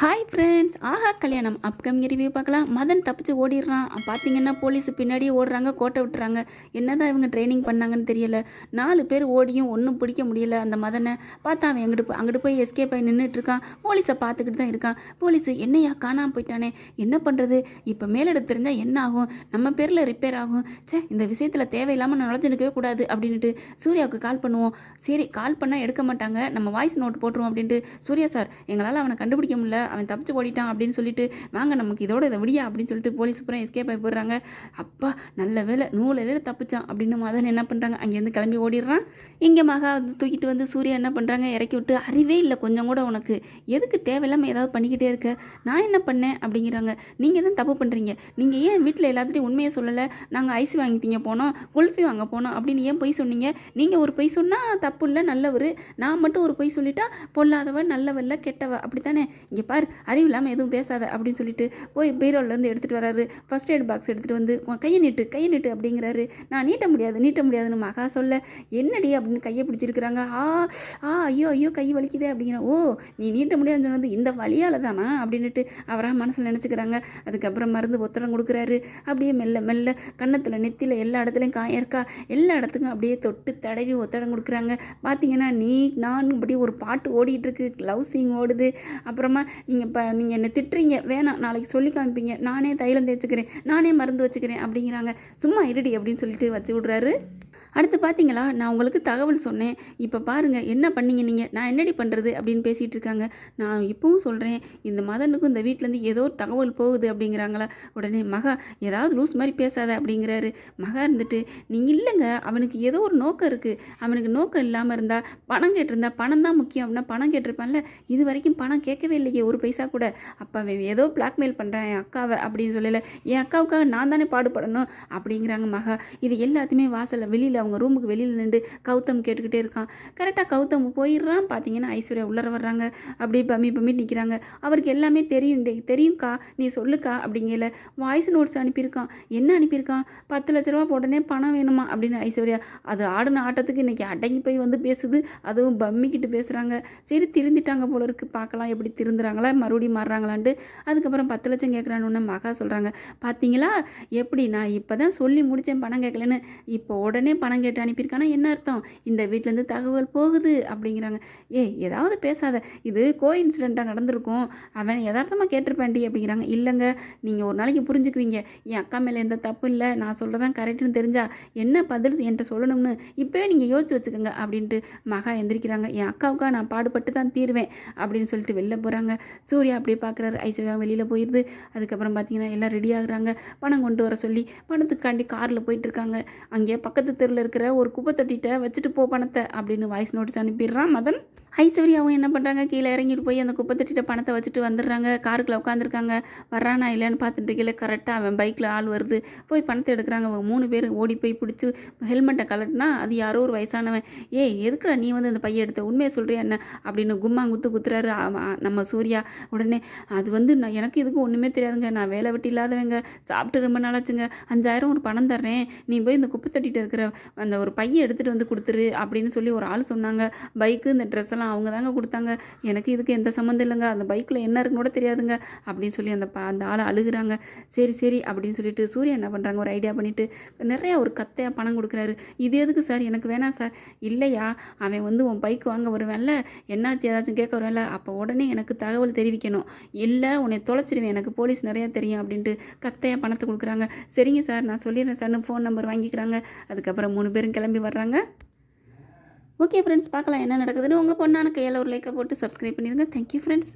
Hi friends ஆஹா கல்யாணம். Upcoming review பார்க்கலாம் மதன் தப்பிச்சு ஓடிடுறான். பார்த்தீங்கன்னா போலீஸ் பின்னாடியே ஓடுறாங்க கோட்டை விட்டுறாங்க. என்னதான் இவங்க ட்ரைனிங் பண்ணாங்கன்னு தெரியல. நாலு பேர் ஓடியும் ஒன்றும் பிடிக்க முடியல அந்த மதனை. பார்த்தா அவன் எங்கிட்டு போய் அங்கிட்டு போய் எஸ்கேப் ஆகி நின்றுட்டு இருக்கான் போலீஸை பார்த்துக்கிட்டு தான் இருக்கான். போலீஸ் என்னையா காணாமல் போயிட்டானே. என்ன பண்ணுறது இப்போ மேலிடத்து தெரிஞ்சால் என்ன ஆகும்? நம்ம பேரில் ரிப்பேர் ஆகும். ச்சே இந்த விஷயத்தில் தேவையில்லாமல் நுழைஞ்சுக்கவே கூடாது அப்படின்ட்டு சூர்யாவுக்கு கால் பண்ணுவோம். சரி கால் பண்ணால் எடுக்க மாட்டாங்க. நம்ம வாய்ஸ் நோட் போட்டுருவோம் அப்படின்ட்டு சூர்யா சார் எங்களால் அவனை கண்டுபிடிக்க முடியல. அவன் தப்பிச்சு ஓடிட்டான் அப்படின்னு சொல்லிட்டு வாங்க நமக்கு இதோட இதை விடியா அப்படின்னு சொல்லிட்டு போலீஸ் அப்புறம் எஸ்கேப் ஆகி போடுறாங்க அப்பா நல்ல வேலை நூலையில தப்பிச்சான் அப்படின்னு மதன் என்ன பண்ணுறாங்க அங்கேருந்து கிளம்பி ஓடிடுறான். இங்கே மகா வந்து தூக்கிட்டு வந்து சூர்யா என்ன பண்ணுறாங்க இறக்கி விட்டு அறிவே இல்லை கொஞ்சம் கூட உனக்கு. எதுக்கு தேவையில்லாமல் ஏதாவது பண்ணிக்கிட்டே இருக்க? நான் என்ன பண்ணேன்? அப்படிங்கிறாங்க. நீங்கள் தான் தப்பு பண்ணுறீங்க நீங்கள் ஏன் வீட்டில் எல்லாத்துட்டையும் உண்மையை சொல்லலை? நாங்கள் ஐஸ் வாங்கிட்டீங்க போனோம் குல்ஃபி வாங்க போனோம் அப்படின்னு ஏன் பொய் சொன்னீங்க? நீங்கள் ஒரு பொய் சொன்னால் தப்பு இல்லை நல்லவர். நான் மட்டும் ஒரு பொய் சொல்லிட்டா பொல்லாதவ நல்லவல்ல கெட்டவ. அப்படி தானே இங்கே பார் அறிவு இல்லாமல் எதுவும் பேசாத அப்படின்னு சொல்லிட்டு போய் பீரோலேருந்து எடுத்துகிட்டு வராரு. ஃபர்ஸ்ட் எய்ட் பாக்ஸ் எடுத்துகிட்டு வந்து உன் கையை நீட்டு கையை நீட்டு அப்படிங்கிறாரு. நான் நீட்ட முடியாது நீட்ட முடியாதுன்னு மகா சொல்ல என்னடி? அப்படின்னு கையை பிடிச்சிருக்கிறாங்க. ஆ ஆ ஐயோ ஐயோ கை வலிக்குதே அப்படிங்கிற ஓ நீ நீட்ட முடியாதுன்னு சொன்னது இந்த வழியால் தானா அப்படின்னுட்டு அவராக மனசில் நினச்சிக்கிறாங்க. அதுக்கப்புறம் மருந்து ஒத்தடம் கொடுக்குறாரு. அப்படியே மெல்ல மெல்ல கன்னத்தில் நெத்தியில் எல்லா இடத்துலையும் காயம் இருக்கா எல்லா இடத்துக்கும் அப்படியே தொட்டு தடவி ஒத்தடம் கொடுக்குறாங்க. பார்த்தீங்கன்னா நீ நான் இப்படி ஒரு பாட்டு ஓடிட்டுருக்கு லவ் சிங் ஓடுது. அப்புறமா நீங்கள் இப்போ நீங்கள் என்னை திட்டுறீங்க வேணாம் நாளைக்கு சொல்லி காமிப்பீங்க. நானே தைலம் தேய்ச்சிக்கிறேன் நானே மருந்து வச்சுக்கிறேன் அப்படிங்கிறாங்க. சும்மா இருடி அப்படின்னு சொல்லிட்டு வச்சு விட்றாரு. அடுத்து பார்த்தீங்களா நான் உங்களுக்கு தகவல் சொன்னேன். இப்போ பாருங்கள் என்ன பண்ணீங்க நீங்கள் நான் என்னடி பண்ணுறது அப்படின்னு பேசிகிட்டு இருக்காங்க. நான் இப்பவும் சொல்கிறேன் இந்த மதனுக்கும் இந்த வீட்டிலேருந்து ஏதோ ஒரு தகவல் போகுது அப்படிங்கிறாங்களா? உடனே மகா ஏதாவது லூஸ் மாதிரி பேசாத அப்படிங்கிறாரு. மகா இருந்துட்டு நீங்கள் இல்லைங்க அவனுக்கு ஏதோ ஒரு நோக்கம் இருக்குது அவனுக்கு நோக்கம் இல்லாமல் இருந்தால் பணம் கேட்டிருந்தா பணம் தான் முக்கியம் அப்படின்னா பணம் கேட்டிருப்பான்ல. இது வரைக்கும் பணம் கேட்கவே இல்லையே ஒரு பைசா கூட. அப்போ அவன் ஏதோ பிளாக்மெயில் பண்ணுறேன் என் அக்காவை அப்படின்னு சொல்லலை. என் அக்காவுக்காக நான் தானே பாடுபடணும் அப்படிங்கிறாங்க மகா. இது எல்லாத்தையுமே வாசலில் வெளியில் அவங்க ரூமுக்கு வெளியில் நின்று கௌதம் கேட்டுக்கிட்டே இருக்கான். கரெக்டாக கௌதம் போயிடுறான். பார்த்தீங்கன்னா ஐஸ்வர்யா உள்ளர வர்றாங்க. அப்படியே பம்மி பம்மி நிற்கிறாங்க அவருக்கு எல்லாமே தெரியும் டே தெரியும்க்கா. நீ சொல்லுக்கா அப்படிங்கல. Voice notes அனுப்பியிருக்கான். என்ன அனுப்பியிருக்கான்? பத்து லட்ச ரூபா உடனே பணம் வேணுமா? அப்படின்னு ஐஸ்வர்யா. அது ஆடின ஆட்டத்துக்கு இன்றைக்கி அடங்கி போய் வந்து பேசுது. அதுவும் பம்மிக்கிட்டு பேசுகிறாங்க சரி திருந்திட்டாங்க போல இருக்கு. பார்க்கலாம் எப்படி திருந்துறாங்களா? மறுபடியும் மாறுறாங்களான்ட்டு. அதுக்கப்புறம் பத்து லட்சம் கேட்குறான்னு மகா சொல்கிறாங்க பார்த்தீங்களா எப்படி நான் இப்போ தான் சொல்லி முடித்தேன் பணம் கேட்கலன்னு இப்போ உடனே பணம் பணம் கேட்டு அனுப்பியிருக்கானா? என்ன அர்த்தம்? இந்த வீட்டிலேருந்து தகவல் போகுது அப்படிங்கிறாங்க. ஏய் ஏதாவது பேசாத. இது கோ இன்சிடெண்ட்டாக நடந்திருக்கும். அவன் யதார்த்தமாக கேட்டிருப்பேன்டி அப்படிங்கிறாங்க. இல்லைங்க நீங்கள் ஒரு நாளைக்கு புரிஞ்சுக்குவீங்க. என் அக்கா மேலே எந்த தப்பு இல்லை. நான் சொல்கிறதான் கரெக்டுன்னு தெரிஞ்சா என்ன பதில் என்கிட்ட சொல்லணும்னு? இப்போவே நீங்கள் யோசிச்சு வச்சுக்கோங்க அப்படின்ட்டு மகா எந்திரிக்கிறாங்க. என் அக்காவுக்கா நான் பாடுபட்டு தான் தீருவேன் அப்படின்னு சொல்லிட்டு வெளில போகிறாங்க சூர்யா அப்படியே பார்க்குறாரு ஐஸ்வர்யா வெளியில் போயிடுது அதுக்கப்புறம் பார்த்தீங்கன்னா எல்லாம் ரெடி ஆகுறாங்க. பணம் கொண்டு வர சொல்லி பணத்துக்காண்டி காரில் போயிட்டு இருக்காங்க. அங்கே பக்கத்து தெருவில் இருக்கிற ஒரு குப்பை தொட்டிட்ட வச்சுட்டு போ பணத்தை அப்படின்னு வாய்ஸ் நோட்ஸ் அனுப்பிடுறான் மதன். ஐஸ்வர்யாவும் என்ன பண்ணுறாங்க கீழே இறங்கிட்டு போய் அந்த குப்பை தொட்டிட்ட பணத்தை வச்சுட்டு வந்துடுறாங்க. காருக்குள்ள உட்காந்துருக்காங்க வர்றானா இல்லைன்னு பார்த்துட்டு கீழே கரெக்டாக அவன் பைக்கில் ஆள் வருது. போய் பணத்தை எடுக்கிறாங்க. அவங்க மூணு பேர் ஓடி போய் பிடிச்சி ஹெல்மெட்டை கலட்டினா அது யாரோ ஒரு வயசானவன். ஏய் எதுக்குடா நீ வந்து அந்த பையன் எடுத்த? உண்மையை சொல்கிறியா என்ன? அப்படின்னு கும்மா குத்து குத்துறாரு நம்ம சூர்யா. உடனே அது வந்து நான் எனக்கு இதுக்கு ஒன்றுமே தெரியாதுங்க. நான் வேலை வெட்டி இல்லாதவங்க. சாப்பிட்டு ரொம்ப நாளாச்சுங்க. அஞ்சாயிரம் ஒரு பணம் தர்றேன். நீ போய் இந்த குப்பை தொட்டிகிட்ட இருக்கிற அந்த ஒரு பையை எடுத்துகிட்டு வந்து கொடுத்துரு அப்படின்னு சொல்லி ஒரு ஆள் சொன்னாங்க. பைக்கு இந்த ட்ரெஸ் எல்லாம் அவங்க தாங்க கொடுத்தாங்க. எனக்கு இதுக்கு எந்த சம்மந்தம் இல்லைங்க. அந்த பைக்கில் என்ன இருக்குன்னு கூட தெரியாதுங்க அப்படின்னு சொல்லி அந்த ப- அந்த ஆளை அழுகிறாங்க. சரி சரி அப்படின்னு சொல்லிட்டு சூர்யா என்ன பண்ணுறாங்க ஒரு ஐடியா பண்ணிவிட்டு நிறையா ஒரு கத்தையாக பணம் கொடுக்குறாரு. இது எதுக்கு சார் எனக்கு வேணாம் சார் இல்லையா? அவன் வந்து உன் பைக் வாங்க வருவேன்ல. என்னாச்சு? ஏதாச்சும் கேட்க வருவேன்ல. அப்போ உடனே எனக்கு தகவல் தெரிவிக்கணும். இல்லை உன்னை தொலைச்சிருவேன். எனக்கு போலீஸ் நிறையா தெரியும் அப்படின்ட்டு கத்தையாக பணத்தை கொடுக்குறாங்க. சரிங்க சார் நான் சொல்லிடுறேன் சார்னு ஃபோன் நம்பர் வாங்கிக்கிறாங்க. அதுக்கப்புறம் மூணு பேரும் கிளம்பி வர்றாங்க. ஓகே ஃப்ரெண்ட்ஸ் பார்க்கலாம் என்ன நடக்குதுன்னு. உங்கள் பொண்ணான கையில் ஒரு லைக்கை போட்டு சப்ஸ்கிரைப் பண்ணிடுங்க. Thank you friends